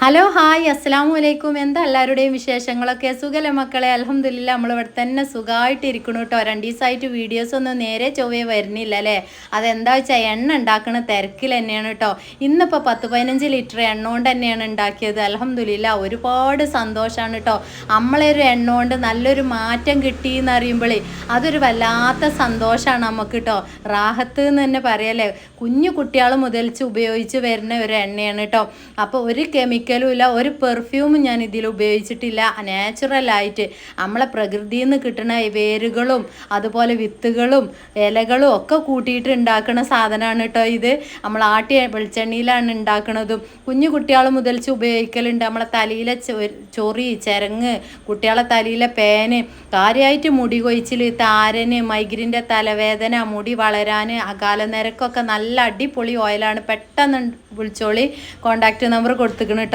Hello hi അസ്സാം വലൈക്കും എന്താ എല്ലാവരുടെയും വിശേഷങ്ങളൊക്കെ? സുഖല്ലേ മക്കളെ? അലഹമില്ല നമ്മളിവിടെ തന്നെ സുഖമായിട്ട് ഇരിക്കണു കേട്ടോ രണ്ട് ദിവസമായിട്ട് വീഡിയോസ് ഒന്നും നേരെ ചൊവ്വേ വരുന്നില്ല അല്ലേ? അതെന്താ വെച്ചാൽ എണ്ണ ഉണ്ടാക്കുന്ന തിരക്കിൽ തന്നെയാണ് കേട്ടോ ഇന്നിപ്പോൾ പത്ത് പതിനഞ്ച് ലിറ്റർ എണ്ണ കൊണ്ട് തന്നെയാണ് ഉണ്ടാക്കിയത്. അലഹമില്ല ഒരുപാട് സന്തോഷമാണ് കേട്ടോ നമ്മളെ ഒരു എണ്ണ കൊണ്ട് നല്ലൊരു മാറ്റം കിട്ടി എന്ന് അറിയുമ്പോൾ അതൊരു വല്ലാത്ത സന്തോഷമാണ് നമുക്ക് കേട്ടോ റാഹത്ത് എന്ന് തന്നെ പറയല്ലേ? കുഞ്ഞു കുട്ടികൾ മുതൽച്ച് ഉപയോഗിച്ച് വരുന്ന ഒരു എണ്ണയാണ് കേട്ടോ അപ്പോൾ ഒരു കെമിക്കലും ഇല്ല ഒരു പെർഫ്യൂമും ഞാൻ ഇതിൽ ഉപയോഗിച്ചിട്ടില്ല. നാച്ചുറലായിട്ട് നമ്മളെ പ്രകൃതിയിൽ നിന്ന് കിട്ടുന്ന വേരുകളും അതുപോലെ വിത്തുകളും ഇലകളും ഒക്കെ കൂട്ടിയിട്ട് ഉണ്ടാക്കുന്ന സാധനമാണ് കേട്ടോ ഇത്. നമ്മൾ ആട്ടിയ വെളിച്ചെണ്ണയിലാണ് ഉണ്ടാക്കുന്നതും കുഞ്ഞു കുട്ടികൾ മുതൽച്ച് ഉപയോഗിക്കലുണ്ട്. നമ്മളെ തലയിലെ ചൊറി ചിരങ്ങ് കുട്ടികളെ തലയിലെ പേന് കാര്യമായിട്ട് മുടി കൊഴിച്ചിൽ താരന് മൈഗ്രിന്റെ തലവേദന മുടി വളരാൻ അകാല നിരക്കൊക്കെ നല്ല അടിപൊളി ഓയിലാണ് പെട്ടെന്ന് വിളിച്ചോളി. കോണ്ടാക്ട് നമ്പർ കൊടുത്തിക്കണം കേട്ടോ.